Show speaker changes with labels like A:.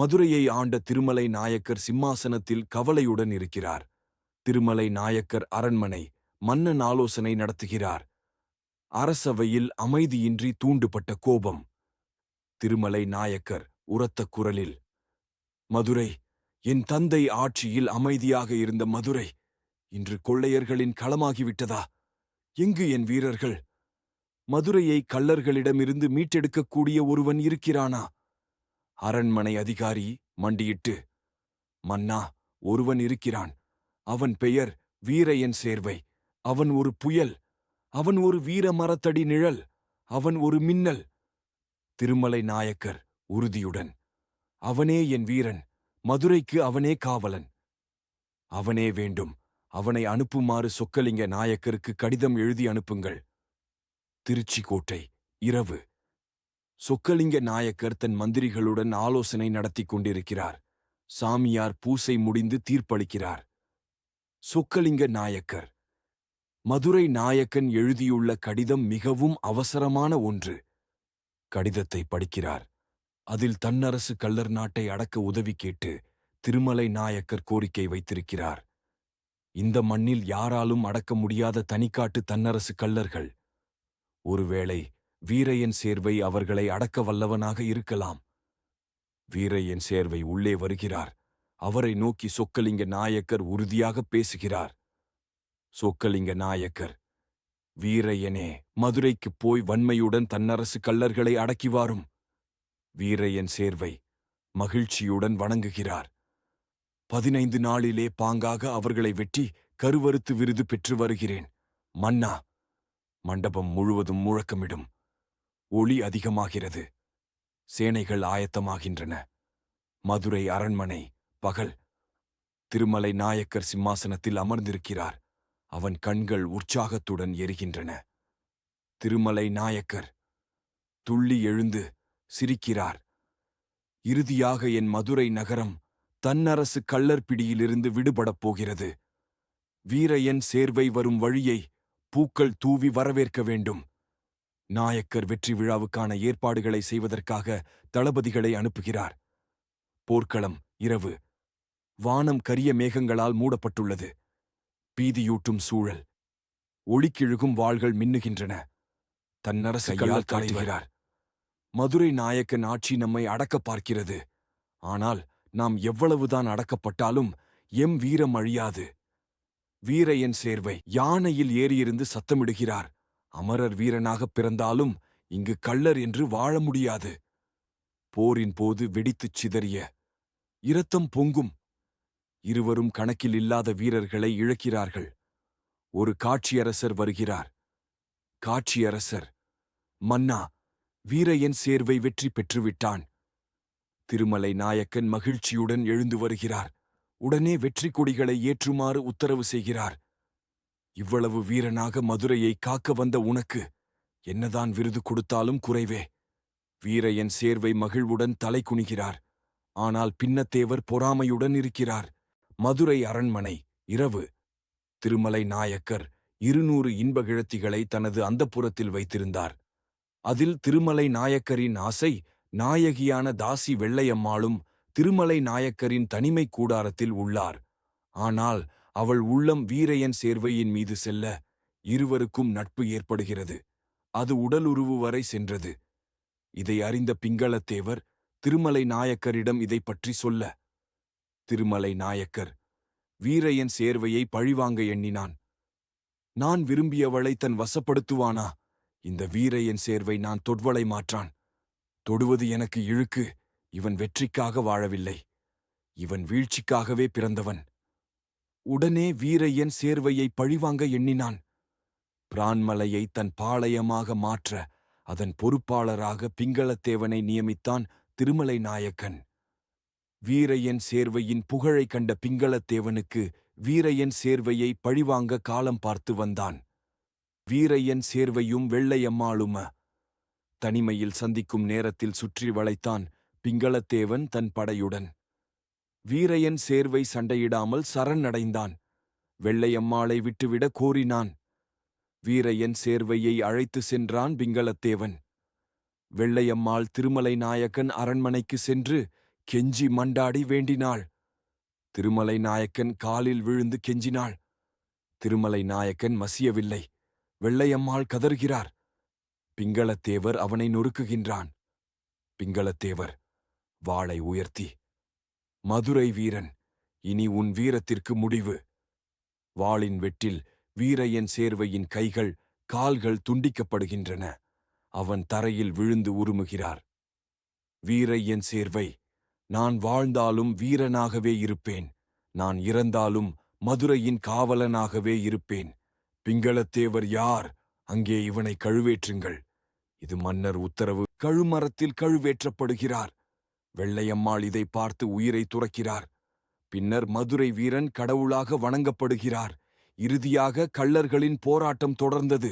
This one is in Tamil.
A: மதுரையை ஆண்ட திருமலை நாயக்கர் சிம்மாசனத்தில் கவலையுடன் இருக்கிறார். திருமலை நாயக்கர் அரண்மனை மன்னன் ஆலோசனை நடத்துகிறார். அரசவையில் அமைதியின்றி தூண்டுபட்ட கோபம். திருமலை நாயக்கர் உரத்த குரலில் மதுரை என் தந்தை ஆட்சியில் அமைதியாக இருந்த மதுரை இன்று கொள்ளையர்களின் களமாகிவிட்டதா? எங்கு என் வீரர்கள்? மதுரையை கள்ளர்களிடமிருந்து மீட்டெடுக்கக்கூடிய ஒருவன் இருக்கிறானா? அரண்மனை அதிகாரி மண்டியிட்டு மன்னா ஒருவன் இருக்கிறான். அவன் பெயர் வீரையன் சேர்வை. அவன் ஒரு புயல். அவன் ஒரு வீர மரத்தடி நிழல். அவன் ஒரு மின்னல். திருமலை நாயக்கர் உறுதியுடன் அவனே என் வீரன். மதுரைக்கு அவனே காவலன். அவனே வேண்டும். அவனை அனுப்புமாறு சொக்கலிங்க நாயக்கருக்கு கடிதம் எழுதி அனுப்புங்கள். திருச்சி கோட்டை இரவு. சொக்கலிங்க நாயக்கர் தன் மந்திரிகளுடன் ஆலோசனை நடத்திக் கொண்டிருக்கிறார். சாமியார் பூசை முடிந்து தீர்ப்பளிக்கிறார். சொக்கலிங்க நாயக்கர். மதுரை நாயக்கன் எழுதியுள்ள கடிதம் மிகவும் அவசரமான ஒன்று. கடிதத்தை படிக்கிறார். அதில் தன்னரசு கள்ளர் நாட்டை அடக்க உதவி கேட்டு திருமலை நாயக்கர் கோரிக்கை வைத்திருக்கிறார். இந்த மண்ணில் யாராலும் அடக்க முடியாத தனிக்காட்டு தன்னரசு கள்ளர்கள். ஒருவேளை வீரையன் சேர்வை அவர்களை அடக்க வல்லவனாக இருக்கலாம். வீரையன் சேர்வை உள்ளே வருகிறார். அவரை நோக்கி சொக்கலிங்க நாயக்கர் உறுதியாக பேசுகிறார். சொக்கலிங்க நாயக்கர் வீரையனே மதுரைக்குப் போய் வன்மையுடன் தன்னரசு கள்ளர்களை அடக்கி வாரும். வீரையன் சேர்வை மகிழ்ச்சியுடன் வணங்குகிறார். பதினைந்து நாளிலே பாங்காக அவர்களை வெட்டி கருவறுத்து விருது பெற்று வருகிறேன். மன்னா மண்டபம் முழுவதும் முழக்கமிடும். ஒளி அதிகமாகிறது. சேனைகள் ஆயத்தமாகின்றன. மதுரை அரண்மனை பகல். திருமலை நாயக்கர் சிம்மாசனத்தில் அமர்ந்திருக்கிறார். அவன் கண்கள் உற்சாகத்துடன் எரிகின்றன. திருமலை நாயக்கர். துள்ளி எழுந்து சிரிக்கிறார். இறுதியாக என் மதுரை நகரம் தன்னரசு கள்ளர்பிடியிலிருந்து விடுபடப் போகிறது. வீரையன் சேர்வை வரும் வழியை பூக்கள் தூவி வரவேற்க வேண்டும். நாயக்கர் வெற்றி விழாவுக்கான ஏற்பாடுகளை செய்வதற்காக தளபதிகளை அனுப்புகிறார். போர்க்களம் இரவு. வானம் கரிய மேகங்களால் மூடப்பட்டுள்ளது. பீதியூட்டும் சூழல். ஒளிக்கிழுகும் வாள்கள் மின்னுகின்றன. தன்னரசு கையால் காட்டுகிறார். மதுரை நாயக்கன் ஆட்சி நம்மை அடக்கப் பார்க்கிறது. ஆனால் நாம் எவ்வளவுதான் அடக்கப்பட்டாலும் எம் வீரம் அழியாது. வீரையன் சேர்வை. யானையில் ஏறியிருந்து சத்தமிடுகிறார். அமரர் வீரனாகப் பிறந்தாலும் இங்கு கள்ளர் என்று வாழ முடியாது. போரின் போது வெடித்துச் சிதறிய இரத்தம் பொங்கும். இருவரும் கணக்கில் இல்லாத வீரர்களை இழக்கிறார்கள். ஒரு காட்சியரசர் வருகிறார். காட்சியரசர் மன்னா வீரையன் சேர்வை வெற்றி பெற்றுவிட்டான். திருமலை நாயக்கன் மகிழ்ச்சியுடன் எழுந்து வருகிறார். உடனே வெற்றி கொடிகளை ஏற்றுமாறு உத்தரவு செய்கிறார். இவ்வளவு வீரனாக மதுரையை காக்க வந்த உனக்கு என்னதான் விருது கொடுத்தாலும் குறைவே. வீரையன் சேர்வை மகிழ்வுடன் தலை குனிகிறார். ஆனால் பின்னத்தேவர் பொறாமையுடன் இருக்கிறார். மதுரை அரண்மனை இரவு. திருமலை நாயக்கர் இருநூறு இன்பகிழத்திகளை தனது அந்தப்புறத்தில் வைத்திருந்தார். அதில் திருமலை நாயக்கரின் ஆசை நாயகியான தாசி வெள்ளையம்மாளும் திருமலை நாயக்கரின் தனிமை கூடாரத்தில் உள்ளார். ஆனால் அவள் உள்ளம் வீரையன் சேர்வையின் மீது செல்ல இருவருக்கும் நட்பு ஏற்படுகிறது. அது உடலுருவு வரை சென்றது. இதை அறிந்த பிங்களத்தேவர் திருமலை நாயக்கரிடம் இதை பற்றி சொல்ல. திருமலை நாயக்கர் வீரையன் சேர்வையை பழிவாங்க எண்ணினான். நான் விரும்பியவளை தன் வசப்படுத்துவானா? இந்த வீரையன் சேர்வை நான் தொட்வளை மாற்றான். தொடுவது எனக்கு இழுக்கு இவன் வெற்றிக்காக வாழவில்லை. இவன் வீழ்ச்சிக்காகவே பிறந்தவன். உடனே வீரையன் சேர்வையை பழிவாங்க எண்ணினான். பிரான்மலையை தன் பாளையமாக மாற்ற அதன் பொறுப்பாளராக பிங்களத்தேவனை நியமித்தான் திருமலை நாயக்கன். வீரையன் சேர்வையின் புகழை கண்ட பிங்களத்தேவனுக்கு வீரையன் சேர்வையை பழிவாங்க காலம் பார்த்து வந்தான். வீரையன் சேர்வையும் வெள்ளையம்மாளும. தனிமையில் சந்திக்கும் நேரத்தில் சுற்றி வளைத்தான் பிங்களத்தேவன் தன் படையுடன். வீரையன் சேர்வை சண்டையிடாமல் சரணடைந்தான். வெள்ளையம்மாளை விட்டுவிட கோரினான். வீரையன் சேர்வையை அழைத்து சென்றான் பிங்களத்தேவன். வெள்ளையம்மாள் திருமலை நாயக்கன் அரண்மனைக்கு சென்று கெஞ்சி மண்டாடி வேண்டினாள். திருமலை நாயக்கன் காலில் விழுந்து கெஞ்சினாள். திருமலை நாயக்கன் மசியவில்லை. வெள்ளையம்மாள் கதறுகிறார். பிங்களத்தேவர் அவனை நொறுக்குகின்றான். பிங்களத்தேவர் வாளை உயர்த்தி மதுரை வீரன் இனி உன் வீரத்திற்கு முடிவு. வாளின் வெட்டில் வீரையன் சேர்வையின் கைகள் கால்கள் துண்டிக்கப்படுகின்றன. அவன் தரையில் விழுந்து உருமுகிறார். வீரையன் சேர்வை நான் வாழ்ந்தாலும் வீரனாகவே இருப்பேன். நான் இறந்தாலும் மதுரையின் காவலனாகவே இருப்பேன். பிங்களத்தேவர் யார்? அங்கே இவனை கழுவேற்றுங்கள். இது மன்னர் உத்தரவு. கழுமரத்தில் கழுவேற்றப்படுகிறார். வெள்ளையம்மாள் இதை பார்த்து உயிரை துறக்கிறார். பின்னர் மதுரை வீரன் கடவுளாக வணங்கப்படுகிறார். இறுதியாக கள்ளர்களின் போராட்டம் தொடர்ந்தது.